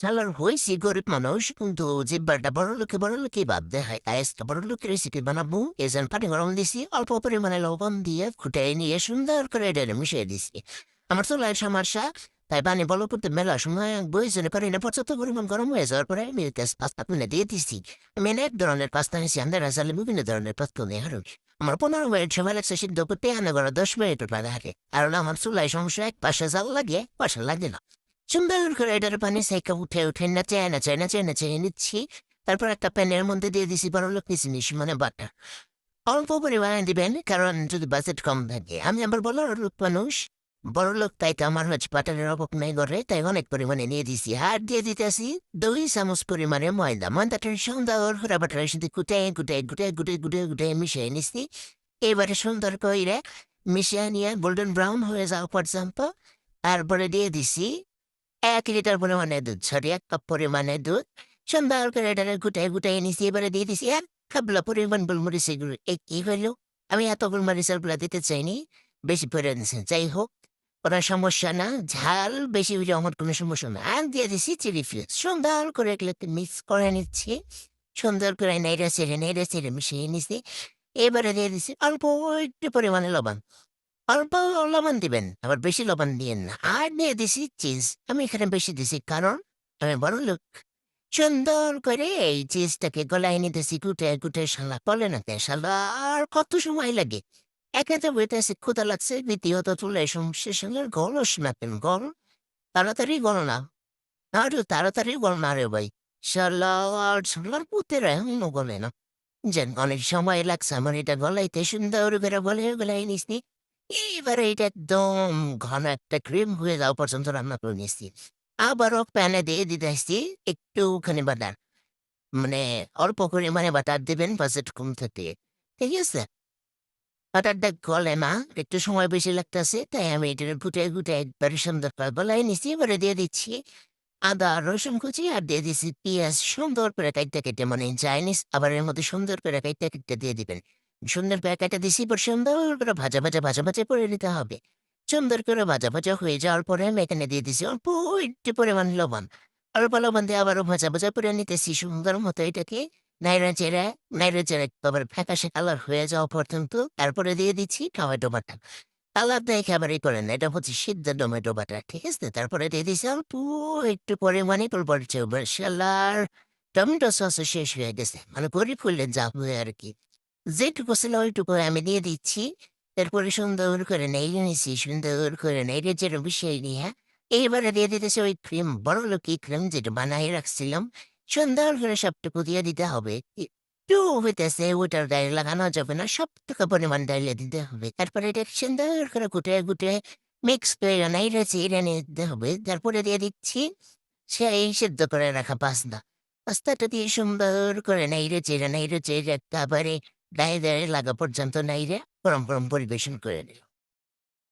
শালার হয়েছি গরিব মানুষ কিন্তু জিব্বারটা বড় লোকে বড় লোকে বাদ হয় আইসটা বড় লোকের রেসিপি বানাবো এজন পানি গরম দিছি অল্প পরিমাণে লবণ দিয়ে ফুটাই নিয়ে সুন্দর করে এটা মিশিয়ে দিছি আমার তো লাই সমস্যা তাই পানি বলো করতে মেলা সময় বইজনে পারি না পর্যাপ্ত পরিমাণ গরম হয়ে যাওয়ার পরে আমি তেজ পাস্তা তুলে দিয়ে দিছি আমি এক ধরনের পাস্তা নিয়েছি আমাদের আসালে বিভিন্ন ধরনের পাস্তা নিয়ে হারুন আমার পনেরো মিনিট সময় লাগছে সিদ্ধ করতে আনা করে দশ মিনিট হাতে আর আমার চুলাই সমস্যা এক পাশে জাল লাগে পাশে লাগে না সুন্দর করে এটার পানি সেকা উঠে উঠে নাচে নাচে নাচে নাচে নিচ্ছি তারপর একটা প্যানের মধ্যে দিয়ে দিছি বড় লোক জিনিস মানে বাটার। অল্প পরিমাণে দিবেন, কারণ যদি বাজেট কম থাকে। আমি আবার বড় লোক মানুষ। বড় লোক তাই তো আমার হচ্ছে বাটারের অভাব নাই করে তাই অনেক পরিমাণে নিয়ে দিছি। আর দিয়ে দিতেছি দুই চামচ পরিমাণে ময়দা। ময়দাটার সুন্দর করে বাটারের সাথে কুটে কুটে গুটে গুটে গুটে গুটে মিশিয়ে নিছি। এবারে সুন্দর করে মিশিয়ে নিয়ে গোল্ডেন ব্রাউন হয়ে যাওয়া পর্যন্ত তারপরে দিয়ে দিছি এক লিটার পরিমাণে দুধ, সরি, এক কাপ পরিমাণে দুধ। সুন্দর করে এটাকে গুটাই গুটাই নিছি এবারে দিয়ে দিছি এক খাবলা পরিমাণ গোলমরিচ এগুলো এ কি হইল? আমি এত গোলমরিচেরগুলা দিতে চাইনি, বেশি পরে দিছে যাই হোক, কোনো সমস্যা না, ঝাল বেশি হইলে আমার কোনো সমস্যা না। আর দিয়ে দিছি চিলি ফ্লেক্স। সুন্দর করে এগুলোকে মিক্স করে নিচ্ছি। সুন্দর করে নেড়ে ছেড়ে নেড়ে ছেড়ে মিশিয়ে নিছি এবারে দিয়ে দিছি অল্প একটু পরিমাণে লবণ। অল্প লবণ দিবেন, আবার বেশি লবণ দিয়েন আর দিয়ে দিছি চিজ আমি এখানে বেশি দিছি কারণ আমি বড় লোক। সুন্দর করে এই চিজটাকে গলায় নিতেছি কুটে কুটে শালা, বলে না কে শালা, আর কত সময় লাগে। একে তো বইতেছে ক্ষুদা লাগছে, দ্বিতীয়ত তুলে সমস্যা শালার গলস না কেন গল, তাড়াতাড়ি গল না। আরে তাড়াতাড়ি গল না রে ভাই। শালা, আর শালার পুতের এখনও গলে না। যেন অনেক সময় লাগছে আমার এটা গলাইতে, সুন্দর করে বলে গলাই নিসনি এবারে এটা একদম ঘন একটা ক্রিম হয়ে যাওয়া পর্যন্ত রান্না করে নিয়েছি। আবারও প্যানে দিয়ে দিতে আসছি, একটুখানি বাটার মানে অল্প করে মানে বাটার দেবেন বাজেট কম থেকে, ঠিক আছে? বাটারটা গলে না, একটু সময় বেশি লাগতেছে, তাই আমি এটা ফুটে ফুটে একবারে সুন্দর করে বলাই নিচ্ছি এবারে দিয়ে দিচ্ছি আদা, রসুন কুচি আর দিয়ে দিচ্ছি পেঁয়াজ। সুন্দর করে কাইটটা কেটে মানে চাইনিজ আবার এর মধ্যে সুন্দর করে কাইটটা কেটে দিয়ে দিবেন। সুন্দর প্যাকেটে দিছি পর সুন্দর করে ভাজা ভাজা ভাজা ভাজা করে নিতে হবে। সুন্দর করে ভাজা ভাজা হয়ে যাওয়ার পরে আমি এখানে দিয়ে দিছি অল্প একটু পরিমাণ লবণ। অল্প লবণ দিয়ে আবারও ভাজা ভাজা করে নিতেছি সুন্দর মতো এটাকে। নাইরা চেরা নাইরা চেরা আবার ফ্যাকাশে কালার হয়ে যাওয়া পর্যন্ত তারপরে দিয়ে দিচ্ছি টমেটো বাটা। আবার এই করেন এটা হচ্ছে সিদ্ধ টমেটো বাটা, ঠিক আছে? তারপরে দিয়ে দিছি অল্প একটু পরিমাণে পড়ছে সালার টমেটো সস শেষ হয়ে গেছে মানে পরি ফুললে যা হয়ে আর কি। যেটুকু ছিল ওইটুকু আমি দিয়ে দিচ্ছি। তারপরে সুন্দর করে নেড়ে নিছি সুন্দর করে নেড়ে যেটা বিষয় নিয়ে এইবারে দিয়ে দিতেছে ওই ক্রিম বড় লোকি ক্রিম যেটা বানাই রাখছিলাম। সুন্দর করে সবটুকু দিয়ে দিতে হবে। একটু হইতেছে, ওটার ডাইলে লাগানো যাবে না, সবটুকু পরিমাণ ডাইলে দিতে হবে। তারপরে এটা সুন্দর করে গুটে গুটে মিক্স করে নেড়ে চেড়ে নিতে হবে। তারপরে দিয়ে দিচ্ছি সেই সিদ্ধ করে রাখা পাস্তা। পাস্তাটা দিয়ে সুন্দর করে নেড়ে চেড়ে নেড়ে চেড়ে তারপরে গায়ে দায়ে লাগা পর্যন্ত নাইরে গরম গরম পরিবেশন করে দিল